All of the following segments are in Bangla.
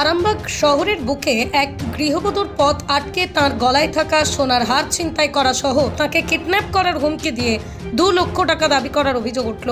আরামবাগ শহরের বুকে এক গৃহবধূর পথ আটকে তার গলায় থাকা সোনার হার ছিনতাই করা সহ তাকে কিডন্যাপ করার হুমকি দিয়ে দু লক্ষ টাকা দাবি করার অভিযোগ উঠল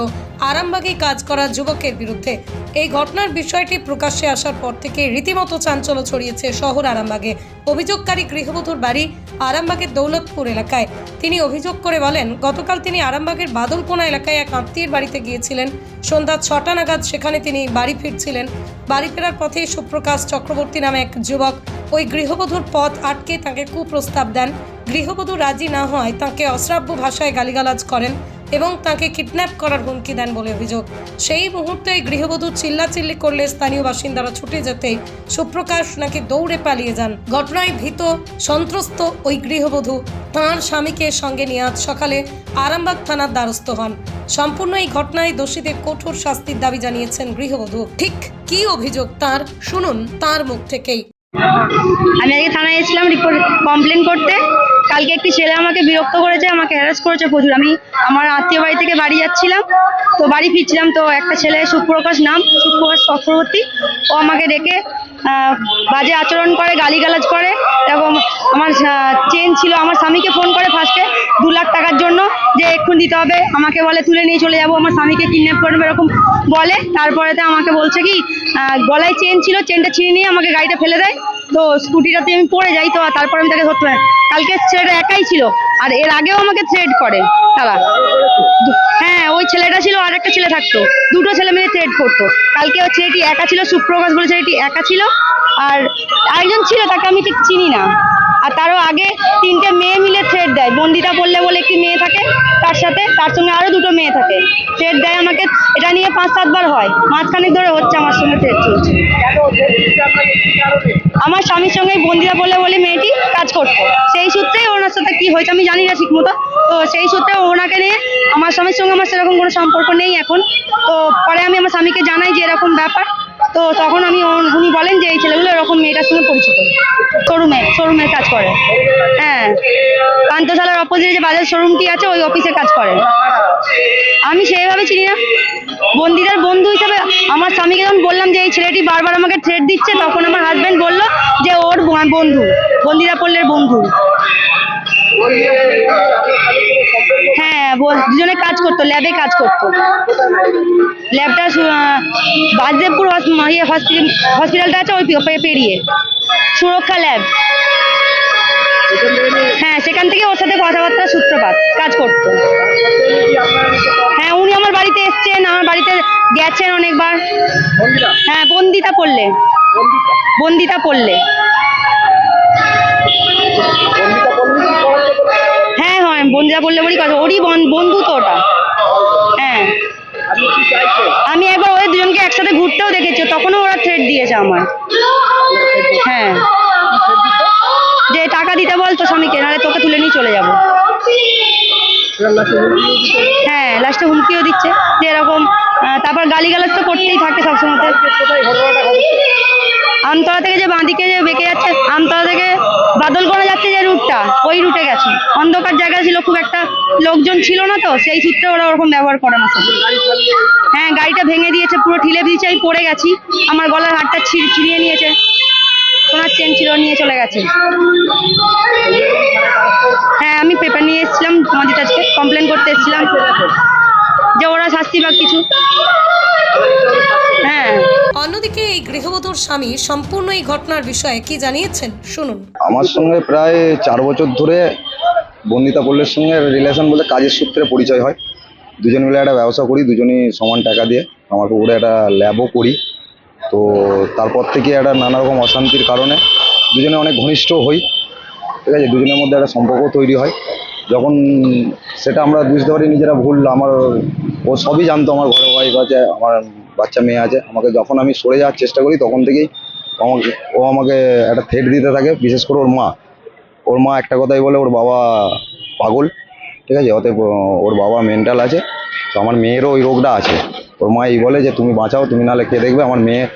আরামবাগে কাজ করা যুবকের বিরুদ্ধে। এই ঘটনার বিষয়টি প্রকাশ্যে আসার পর থেকে রীতিমতো চাঞ্চল্য ছড়িয়েছে শহর আরামবাগে। অভিযোগকারী গৃহবধূর বাড়ি আরামবাগের দৌলতপুর এলাকায়। তিনি অভিযোগ করে বলেন, গতকাল তিনি আরামবাগের বাদলকোনা এলাকায় এক আত্মীয়ের বাড়িতে গিয়েছিলেন। সন্ধ্যা ছটা নাগাদ সেখানে তিনি বাড়ি ফিরছিলেন। বাড়ি ফেরার পথে সুপ্রকাশ চক্রবর্তী নামে এক যুবক ওই গৃহবধূর পথ আটকে তাকে কুপ্রস্তাব দেন। গৃহবধূ রাজি না হওয়ায় তাকে অশ্রাব্য ভাষায় গালিগালাজ করেন। এবং তাকে কিডন্যাপ করার হুমকি দেন বলে অভিযোগ। সেই মুহূর্তে গৃহবধূ চিল্লাচিল্লি করলে স্থানীয় বাসিন্দারা ছুটে যেতেই সুপ্রকাশ নাকি দৌড়ে পালিয়ে যান। ঘটনায় ভীত, সন্ত্রস্ত ওই গৃহবধূ তাঁর স্বামীকে সঙ্গে নিয়ে আজ সকালে আরামবাগ থানার দ্বারস্থ হন। সম্পূর্ণ এই ঘটনায় দোষীদের কঠোর শাস্তির দাবি জানিয়েছেন গৃহবধূ। ঠিক কি অভিযোগ তার, শুনুন তার মুখ থেকেই। আমি আজকে থানায় এসেছিলাম, রিপোর্ট কমপ্লেন করতে। কালকে একটি ছেলে আমাকে বিরক্ত করেছে, আমাকে হ্যারাস করেছে প্রচুর। আমি আমার আত্মীয় বাড়ি থেকে বাড়ি যাচ্ছিলাম, তো বাড়ি ফিরছিলাম, তো একটা ছেলে সুপ্রকাশ নাম, সুপ্রকাশ চক্রবর্তী, ও আমাকে ডেকে বাজে আচরণ করে, গালিগালাজ করে এবং আমার চেন ছিল, আমার স্বামীকে ফোন করে ফার্স্টে দু লাখ টাকার জন্য যে এক্ষুনি দিতে হবে, আমাকে বলে তুলে নিয়ে চলে যাব, আমার স্বামীকে কিডন্যাপ করবে এরকম বলে। তারপরেতে আমাকে বলছে কি গলায় চেন ছিল, চেনটা ছিঁড়ে নিয়ে আমাকে গাড়িটা ফেলে দেয়। তো স্কুটিটাতে আমি পড়ে যাই তো তারপর আমি তাকে ধরতে পারি কালকে ছেলেটা একাই ছিল। আর এর আগেও আমাকে থ্রেড করে তারা হ্যাঁ ওই ছেলেটা ছিল আর একটা ছেলে থাকতো। দুটো ছেলে মিলে থ্রেড করতো। কালকে ওই ছেলেটি একা ছিল সুপ্রকাশ বলে ছেলেটি একা ছিল। আর আরেকজন ছিল, তাকে আমি ঠিক চিনি না। থ্রেড বললে বলে একটি মেয়ে থাকে তার সাথে, তার সঙ্গে আরও দুটো মেয়ে থাকে। থ্রেড দেয় আমাকে, এটা নিয়ে পাঁচ সাতবার হয়, মাঝখানে ধরে হচ্ছে আমার সঙ্গে থ্রেড চলছে। আমার স্বামীর সঙ্গে বন্দিরা বলে বলে মেয়েটি কাজ করতো। সেই সূত্রেই ওনার সাথে কি হয়েছে আমি জানি না ঠিক মতো তো সেই সূত্রে ওনাকে নিয়ে আমার স্বামীর সঙ্গে আমার সেরকম কোনো সম্পর্ক নেই এখন। তো পরে আমি আমার স্বামীকে জানাই যে এরকম ব্যাপার। তো তখন আমি উনি বলেন যে এই ছেলেগুলো এরকম মেয়েটার সঙ্গে পরিচিত। শোরুমে শোরুমে কাজ করে। হ্যাঁ। কান্তশালার অপোজিটে যে বাজার শোরুমটি আছে, ওই অফিসে কাজ করে। আমি সেইভাবে চিনি না। বন্দিদার বন্ধু হিসাবে আমার স্বামীকে যখন বললাম যে এই ছেলেটি বারবার আমাকে থ্রেট দিচ্ছে, তখন আমার হাজবেন্ড বলল যে ওর বন্ধু বন্দিদা পল্লের বন্ধু। দুজনে কাজ করতো ল্যাবে কাজ করতো। ল্যাবটা বাসদেবপুর হসপিটাল হসপিটালটা আছে ওই পেরিয়ে। সুরক্ষা ল্যাব হ্যাঁ সেখান থেকে ওর সাথে কথাবার্তা সূত্রপাত, কাজ করতো। হ্যাঁ উনি আমার বাড়িতে এসছেন, আমার বাড়িতে গেছেন অনেকবার। হ্যাঁ বন্দিতা পড়লে। বন্দিতা পড়লে। বন্দিতা পড়লে বলি কথা ওরই বন- বন্ধু তো ওটা। হ্যাঁ। আমি একবার ওদের দুজনকে একসাথে ঘুরতেও দেখেছি, তখনও ওরা থ্রেড দিয়েছে আমার। হ্যাঁ। যে টাকা দিতে বল তো স্বামীকে, নাহলে তোকে তুলে নিয়ে চলে যাব। হ্যাঁ লাস্টে হুমকিও দিচ্ছে। যে এরকম তারপর গালিগালাজ তো করতেই থাকে সবসময় আমতলা থেকে যে বাঁদিকে যে বেঁকে যাচ্ছে, আমতলা থেকে বাদলকোনা যাচ্ছে যে রুটটা, ওই রুটে গেছে। অন্ধকার জায়গা ছিল, খুব একটা লোকজন ছিল না তো, সেই সূত্রে ওরা ওরকম ব্যবহার করে না। হ্যাঁ গাড়িটা ভেঙে দিয়েছে, পুরো ঠিলে দিয়েছে, আমি পড়ে গেছি। আমার গলার হাটটা ছিঁড় ছিঁড়িয়ে নিয়েছে। সোনার চেন ছিল, নিয়ে চলে গেছে। হ্যাঁ আমি পেপার নিয়ে এসেছিলাম, তোমাদের আজকে কমপ্লেন করতে এসেছিলাম যে ওরা শাস্তি বা কিছু। হ্যাঁ। অন্যদিকে এই গৃহবধূর স্বামী সম্পূর্ণ এই ঘটনার বিষয়ে কি জানিয়েছেন? শুনুন। আমার সঙ্গে প্রায় চার বছর ধরে বন্দিতা পল্লের সঙ্গে রিলেশন বলতে কাজের সূত্রে পরিচয় হয়। দুজন মিলে একটা ব্যবসা করি দুজনই সমান টাকা দিয়ে। আমার পুকুরে একটা ল্যাবও করি। তো তারপর থেকে একটা নানা রকম অশান্তির কারণে দুজনে অনেক ঘনিষ্ঠ হই। ঠিক আছে দুজনের মধ্যে একটা সম্পর্ক তৈরি হয়। যখন সেটা আমরা বুঝতে পারি নিজেরা ভুল আমার ও সবই জানতো আমার ঘরে ওয়াইফ আছে আমার বাচ্চা মেয়ে আছে, আমাকে যখন আমি সরে যাওয়ার চেষ্টা করি, তখন থেকেই আমাকে, ও আমাকে একটা থ্রেট দিতে থাকে, বিশেষ করে ওর মা। ওর মা একটা কথাই বলে, ওর বাবা পাগল। ঠিক আছে? অতএব, ওর বাবা মেন্টাল আছে, তো আমার মেয়েরও ওই রোগটা আছে। ওর মা এই বলে যে, তুমি বাঁচাও, তুমি নাহলে কে দেখবে? আমার মেয়ে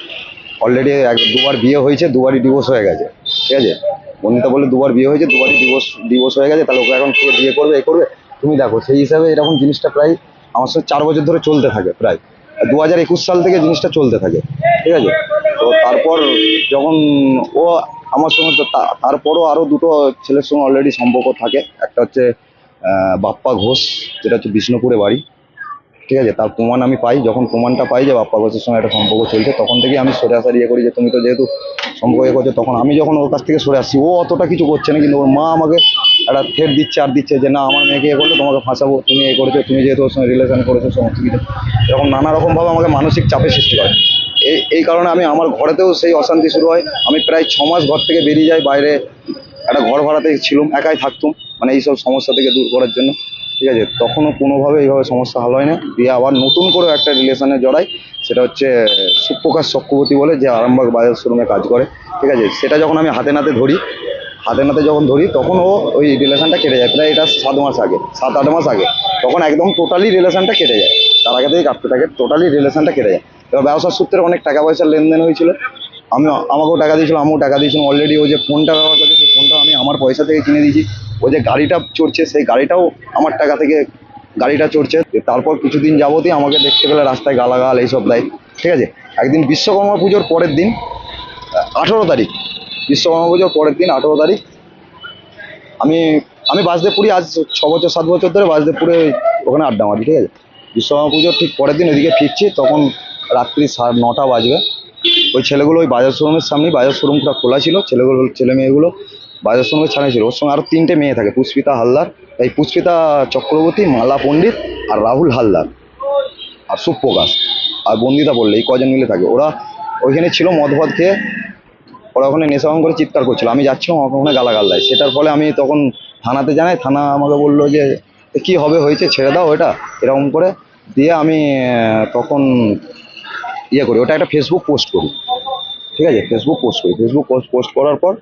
অলরেডি এক, দুবার বিয়ে হয়েছে, দুবারই ডিভোর্স হয়ে গেছে। ঠিক আছে? বন্দিতা বলে দুবার বিয়ে হয়েছে, দুবারই ডিভোর্স ডিভোর্স হয়ে গেছে, তাহলে ওকে এখন কে বিয়ে করবে, এ করবে? তুমি দেখো, সেই হিসাবে এরকম জিনিসটা প্রায় আমার সাথে চার বছর ধরে চলতে থাকে, প্রায়। দু হাজার একুশ সাল থেকে জিনিসটা চলতে থাকে, ঠিক আছে? তো তারপর যখন ও আমার সঙ্গে তারপরও আরও দুটো ছেলের সঙ্গে অলরেডি সম্পর্ক থাকে। একটা হচ্ছে বাপ্পা ঘোষ, যেটা হচ্ছে বিষ্ণুপুরে বাড়ি। ঠিক আছে? তার প্রমাণ আমি পাই। যখন প্রমাণটা পাই যে বাপ্পা ঘোষের সঙ্গে একটা সম্পর্ক চলছে, তখন থেকে আমি সরে আসার ইয়ে করি যে, তুমি তো যেহেতু সম্পর্ক ইয়ে করছ, তখন আমি যখন ওর কাছ থেকে সরে আসছি, ও অতটা কিছু করছে না, কিন্তু ওর মা আমাকে একটা থ্রেট দিচ্ছে আর দিচ্ছে যে, না, আমার মেয়েকে এ করলে তোমাকে ফাঁসাবো, তুমি এ করেছ, তুমি যেহেতু ওর সঙ্গে রিলেশন করেছ, সমস্ত কিছু। এরকম নানা রকমভাবে আমাকে মানসিক চাপের সৃষ্টি করে। এই এই কারণে আমি আমার ঘরেতেও সেই অশান্তি শুরু হয়। আমি প্রায় ছ মাস ঘর থেকে বেরিয়ে যাই, বাইরে একটা ঘর ভাড়াতে ছিলাম, একাই থাকতুম মানে এইসব সমস্যা থেকে দূর করার জন্য। ঠিক আছে? তখনও কোনোভাবে এইভাবে সমস্যা হল হয় না দিয়ে আবার নতুন করে একটা রিলেশনে জড়াই, সেটা হচ্ছে সুপ্রকাশ চক্রবর্তী বলে যে আরামবাগ বাজার শোরুমে কাজ করে। ঠিক আছে? সেটা যখন আমি হাতে নাতে ধরি, হাতে নাতে যখন ধরি, তখন ও ওই রিলেশনটা কেটে যায়। প্রায় এটা সাত মাস আগে, সাত আট মাস আগে। তখন একদম টোটালি রিলেশনটা কেটে যায়। তার আগে থেকে কাটতে থাকে টোটালি রিলেশনটা কেটে যায়। এবার ব্যবসার সূত্রে অনেক টাকা পয়সার লেনদেন হয়েছিল। আমি আমাকেও টাকা দিয়েছিল, আমিও টাকা দিয়েছিলাম। অলরেডি ও যে ফোনটা ব্যবহার করছে ফোনটা আমি আমার পয়সা থেকে কিনে দিয়েছি। ও যে গাড়িটা চড়ছে, সেই গাড়িটাও আমার টাকা থেকে গাড়িটা চড়ছে। তারপর কিছুদিন যাবতই আমাকে দেখতে পেলে রাস্তায় গালাগাল, এইসব দেয় ঠিক আছে? একদিন বিশ্বকর্মা পুজোর পরের দিন আঠেরো তারিখ। বিশ্বকর্মা পুজোর পরের দিন, আঠেরো তারিখ, আমি আমি বাসদেবপুরি আজ ছ বছর, সাত বছর ধরে বাসদেবপুরে ওখানে আড্ডা মারি, ঠিক আছে? বিশ্বকর্মা পুজোর ঠিক পরের দিন ওইদিকে ফিরছি, তখন রাত্রি সাড়ে নটা বাজবে। ওই ছেলেগুলো ওই বাজার শোরুমের সামনেই বাজার শোরুমটা খোলা ছিল। ছেলেগুলো, ছেলে মেয়েগুলো বাজার সঙ্গে ছাড়া ছিল। ওর সঙ্গে আরও তিনটে মেয়ে থাকে, পুষ্পিতা হালদার, এই পুষ্পিতা চক্রবর্তী, মালা পণ্ডিত আর রাহুল হালদার আর সুপ্রকাশ। আর বন্দিতা বললে, এই কজন মিলে থাকে। ওরা ওইখানে ছিল, মদ ফদ খেয়ে ওরা ওখানে নেশাভান করে চিৎকার করছিল। আমি যাচ্ছিলাম, আমাকে ওখানে গালাগাল দেয়। সেটার ফলে আমি তখন থানাতে জানাই, থানা আমাকে বলল যে, "এ কি হবে, হয়েছে? ছেড়ে দাও ওটা। এরকম করে দিয়ে আমি তখন ইয়ে করি। ওটা একটা ফেসবুক পোস্ট করি। ঠিক আছে? ফেসবুক পোস্ট করি। ফেসবুক পোস্ট পোস্ট করার পর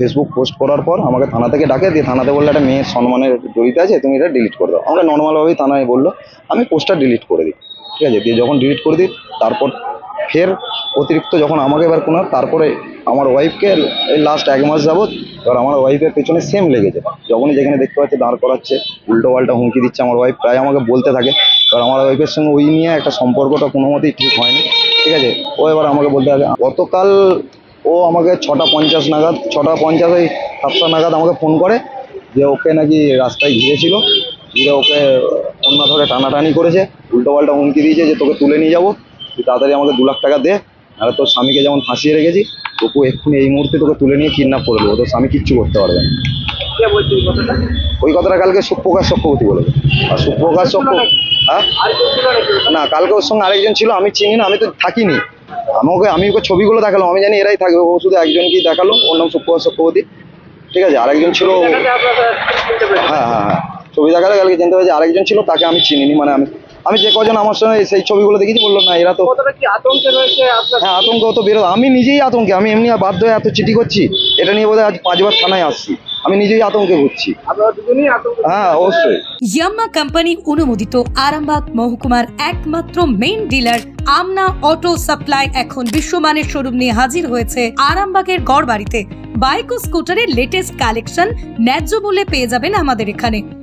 ফেসবুক পোস্ট করার পর আমাকে থানা থেকে ডাকে, দিয়ে থানাতে বলল, একটা মেয়ের সম্মানের জড়িত আছে, তুমি এটা ডিলিট করে দাও। আমাকে নর্মালভাবেই থানায় বলল, আমি পোস্টটা ডিলিট করে দিই। ঠিক আছে? দিয়ে যখন ডিলিট করে দিই, তারপর ফের অতিরিক্ত যখন আমাকে এবার কোনো, তারপরে আমার ওয়াইফকে এই লাস্ট এক মাস যাবৎ এবার আমার ওয়াইফের পেছনে সেম লেগেছে। যখনই যেখানে দেখতে পাচ্ছে দাঁড় করাচ্ছে, উল্টো পাল্টা হুমকি দিচ্ছে আমার ওয়াইফ প্রায় আমাকে বলতে থাকে। এবার আমার ওয়াইফের সঙ্গে ওই নিয়ে একটা সম্পর্কটা কোনো মতেই ঠিক হয়নি। ঠিক আছে? ও এবার আমাকে বলতে থাকে, গতকাল ও আমাকে ছটা পঞ্চাশ নাগাদ ছটা পঞ্চাশ ওই সাতটা নাগাদ আমাকে ফোন করে যে ওকে নাকি রাস্তায় ঘিরেছিল। ঘিরে ওকে অন্য ধরে টানাটানি করেছে উল্টো পাল্টা হুমকি দিয়েছে যে তোকে তুলে নিয়ে যাব তুই তাড়াতাড়ি আমাকে দু লাখ টাকা দে আর তোর স্বামীকে যেমন ফাঁসিয়ে রেখেছি তোকে এক্ষুনি এই মুহূর্তে তোকে তুলে নিয়ে কিডন্যাপ করে দেবো তোর স্বামী কিচ্ছু করতে পারবে না। ওই কথাটা কালকে সুপ্রকাশ চক্রবর্তী বলেছে। আর সুপ্রকাশ চক্রবর্তী হ্যাঁ? না কালকে ওর সঙ্গে আরেকজন ছিল আমি চিনি না আমি তো থাকিনি। আমাকে আমি ওকে ছবিগুলো দেখালাম আমি জানি এরাই থাকবে ও শুধু একজনকেই দেখাল ওর নাম সুপ্রভাত চক্রবর্তী। ঠিক আছে আরেকজন ছিল হ্যাঁ হ্যাঁ হ্যাঁ। ছবি দেখালে কালকে জানতে পারছি আরেকজন ছিল তাকে আমি চিনিনি মানে আমি আমি যে কজন আমার সঙ্গে সেই ছবিগুলো দেখেছি বলল না এরা তো কতটা কি আতঙ্কে রয়েছে আপনার হ্যাঁ আতঙ্ক তো বেরো আমি নিজেই আতঙ্কে আমি এমনি আর বাধ্য হয়ে এত চিঠি করছি এটা নিয়ে বোধহয় আজ পাঁচবার থানায় আসছি। আমি নিজেই আতঙ্কে ঘুরছি হ্যাঁ অবশ্যই। ইয়াম্মা কোম্পানি অনুমোদিত আরামবাগ মহকুমার একমাত্র main dealer Amna auto supply এখন বিশ্বমানের শোরুম নিয়ে হাজির হয়েছে আরামবাগের গড় বাড়িতে বাইক ও স্কুটারের লেটেস্ট কালেকশন ন্যায্য মূল্যে পেয়ে যাবেন আমাদের এখানে।